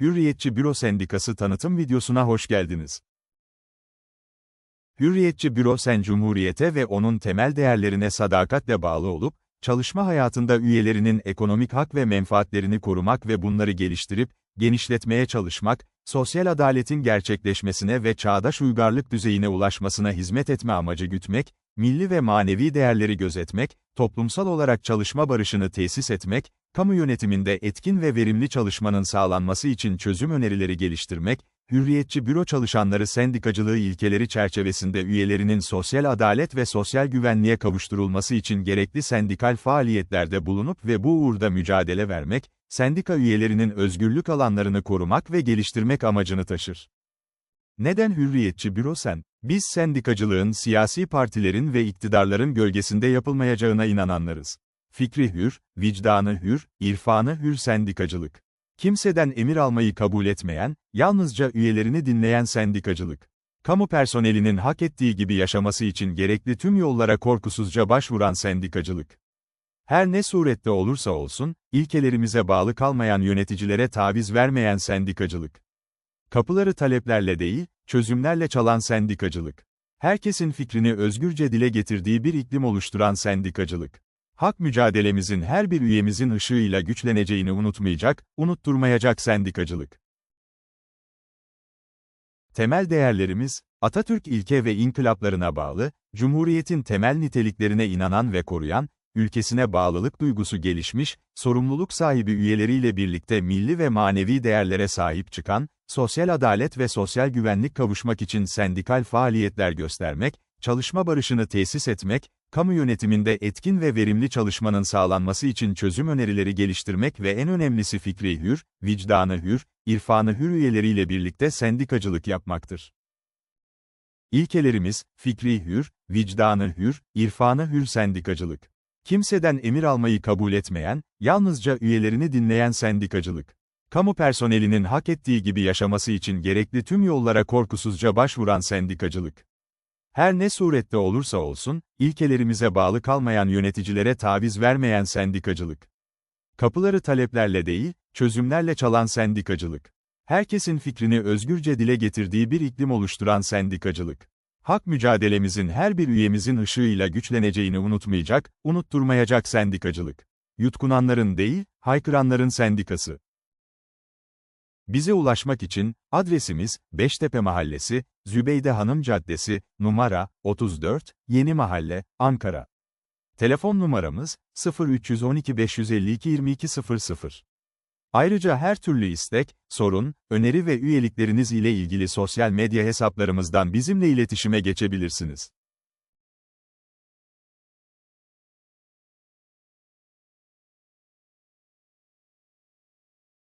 Hürriyetçi Büro Sendikası tanıtım videosuna hoş geldiniz. Hürriyetçi Büro Sen Cumhuriyete ve onun temel değerlerine sadakatle bağlı olup, çalışma hayatında üyelerinin ekonomik hak ve menfaatlerini korumak ve bunları geliştirip, genişletmeye çalışmak, sosyal adaletin gerçekleşmesine ve çağdaş uygarlık düzeyine ulaşmasına hizmet etme amacı gütmek, milli ve manevi değerleri gözetmek, toplumsal olarak çalışma barışını tesis etmek, kamu yönetiminde etkin ve verimli çalışmanın sağlanması için çözüm önerileri geliştirmek, hürriyetçi büro çalışanları sendikacılığı ilkeleri çerçevesinde üyelerinin sosyal adalet ve sosyal güvenliğe kavuşturulması için gerekli sendikal faaliyetlerde bulunup ve bu uğurda mücadele vermek, sendika üyelerinin özgürlük alanlarını korumak ve geliştirmek amacını taşır. Neden hürriyetçi büro sen? Biz sendikacılığın siyasi partilerin ve iktidarların gölgesinde yapılmayacağına inananlarız. Fikri hür, vicdanı hür, irfanı hür sendikacılık. Kimseden emir almayı kabul etmeyen, yalnızca üyelerini dinleyen sendikacılık. Kamu personelinin hak ettiği gibi yaşaması için gerekli tüm yollara korkusuzca başvuran sendikacılık. Her ne surette olursa olsun, ilkelerimize bağlı kalmayan yöneticilere taviz vermeyen sendikacılık. Kapıları taleplerle değil, çözümlerle çalan sendikacılık. Herkesin fikrini özgürce dile getirdiği bir iklim oluşturan sendikacılık. Hak mücadelemizin her bir üyemizin ışığıyla güçleneceğini unutmayacak, unutturmayacak sendikacılık. Temel değerlerimiz, Atatürk ilke ve inkılaplarına bağlı, Cumhuriyetin temel niteliklerine inanan ve koruyan, ülkesine bağlılık duygusu gelişmiş, sorumluluk sahibi üyeleriyle birlikte milli ve manevi değerlere sahip çıkan, sosyal adalet ve sosyal güvenlik kavuşmak için sendikal faaliyetler göstermek, çalışma barışını tesis etmek, kamu yönetiminde etkin ve verimli çalışmanın sağlanması için çözüm önerileri geliştirmek ve en önemlisi fikri hür, vicdanı hür, irfanı hür üyeleriyle birlikte sendikacılık yapmaktır. İlkelerimiz, fikri hür, vicdanı hür, irfanı hür sendikacılık. Kimseden emir almayı kabul etmeyen, yalnızca üyelerini dinleyen sendikacılık. Kamu personelinin hak ettiği gibi yaşaması için gerekli tüm yollara korkusuzca başvuran sendikacılık. Her ne surette olursa olsun, ilkelerimize bağlı kalmayan yöneticilere taviz vermeyen sendikacılık. Kapıları taleplerle değil, çözümlerle çalan sendikacılık. Herkesin fikrini özgürce dile getirdiği bir iklim oluşturan sendikacılık. Hak mücadelemizin her bir üyemizin ışığıyla güçleneceğini unutmayacak, unutturmayacak sendikacılık. Yutkunanların değil, haykıranların sendikası. Bize ulaşmak için, adresimiz, Beştepe Mahallesi, Zübeyde Hanım Caddesi, numara, 34, Yeni Mahalle, Ankara. Telefon numaramız, 0312 552 2200. Ayrıca her türlü istek, sorun, öneri ve üyelikleriniz ile ilgili sosyal medya hesaplarımızdan bizimle iletişime geçebilirsiniz.